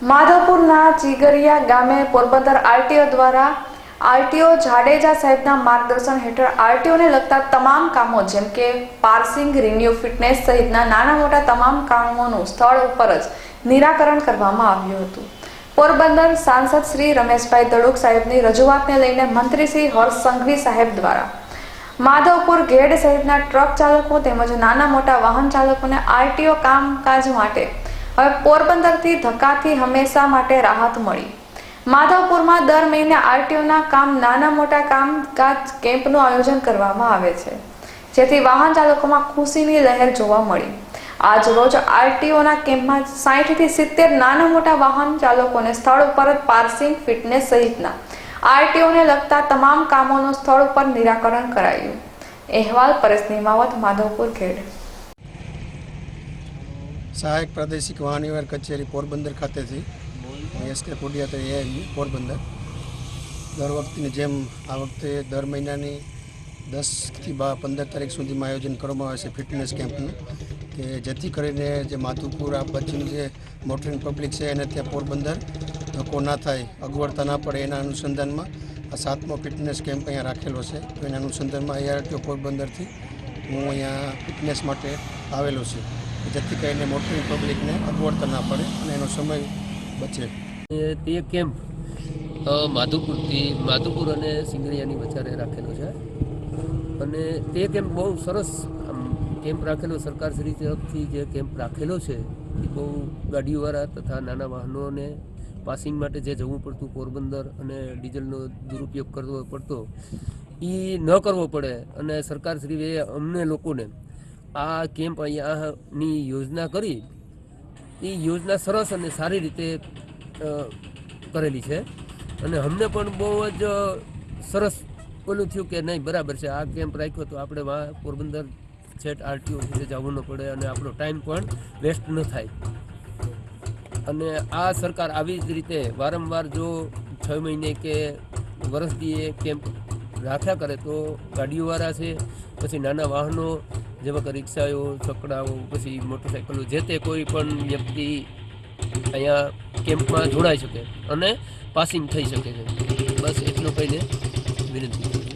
માધવપુરના ચીગરિયા ગામે પોરબંદર આરટીઓ દ્વારા આરટીઓ જાડેજા સાહેબના માર્ગદર્શન હેઠળ આરટીઓને લગતા તમામ કામો, જેમ કે પાર્સિંગ, રિન્યુ ફિટનેસ સહિતના નાના મોટા તમામ કામોનું સ્થળ ઉપર જ નિરાકરણ કરવામાં આવ્યું હતું. પોરબંદર સાંસદ શ્રી રમેશભાઈ દડુક સાહેબની રજૂઆતને લઈને મંત્રી શ્રી હર્ષ સંઘવી સાહેબ દ્વારા માધવપુર ઘેડ સહિતના ટ્રક ચાલકો તેમજ નાના મોટા વાહન ચાલકોને આરટીઓ કામકાજ માટે હવે પોરબંદરથી ધક્કાથી હંમેશા માટે રાહત મળી. માધવપુરમાં દર મહિને આરટીઓના કામ, નાના મોટા કામકાજ કેમ્પનું આયોજન કરવામાં આવે છે, જેથી વાહન ચાલકોમાં ખુશીની લહેર જોવા મળી. આજ રોજ આરટીઓના કેમ્પમાં સાહીઠથી સિત્તેર નાના મોટા વાહન ચાલકોને સ્થળ ઉપર જ પાર્સિંગ ફિટનેસ સહિતના. આરટીઓને લગતા તમામ કામોનું સ્થળ ઉપર નિરાકરણ કરાયું. અહેવાલ પરેશ નિમાવત માધવપુર ખેડ. સહાયક પ્રાદેશિક વાહનવ્યવહાર કચેરી પોરબંદર ખાતેથી એસકે કોડિયા તો એઆઈ પોરબંદર. દર વખતની જેમ આ વખતે દર મહિનાની દસથી બા પંદર તારીખ સુધીમાં આયોજન કરવામાં આવે છે ફિટનેસ કેમ્પનું, કે જેથી કરીને જે માધુપુર, આ પછીનું જે મોટરિંગ પબ્લિક છે એને ત્યાં પોરબંદર ધક્કો ના થાય, અગવડતા ના પડે એના અનુસંધાનમાં આ સાતમો ફિટનેસ કેમ્પ અહીંયા રાખેલો છે. તો એના અનુસંધાનમાં આઈઆરટીઓ પોરબંદરથી. હું અહીંયા ફિટનેસ માટે આવેલો છે. જેથી કરીને મોટી પબ્લિકને અગવડતા ના પડે અને એનો સમય બચે. તે કેમ્પ માધુપુરથી, માધુપુર અને સિંગરિયાની વચ્ચે રાખેલો છે. અને તે કેમ્પ બહુ સરસ કેમ્પ રાખેલો સરકારશ્રી તરફથી જે કેમ્પ રાખેલો છે, એ બહુ ગાડીઓવાળા તથા નાના વાહનોને પાસિંગ માટે જે જવું પડતું, પોરબંદર અને ડીઝલનો દુરુપયોગ કરવો પડતો એ ન કરવો પડે. અને સરકારશ્રીએ અમને લોકોને આ કેમ્પ અહીંયાની યોજના કરી એ યોજના સરસ અને સારી રીતે કરેલી છે. અને અમને પણ બહુ જ સરસ ઓલું થયું કે નહીં, બરાબર છે. આ કેમ્પ રાખ્યો તો આપણે પોરબંદર છેટ આરટીઓ ઓફિસે જવું ન પડે અને આપણો ટાઈમ પણ વેસ્ટ ન થાય. અને આ સરકાર આવી જ રીતે વારંવાર જો છ મહિને કે વર્ષથી એ કેમ્પ રાખ્યા કરે તો ગાડીઓવાળા છે, પછી નાના વાહનો જેવા કે રિક્ષાઓ છકડાઓ પછી મોટરસાઇકલો જે તે કોઈ પણ વ્યક્તિ અહીંયા કેમ્પમાં જોડાઈ શકે અને પાસિંગ થઈ શકે છે. બસ એટલું કહીને વિનંતી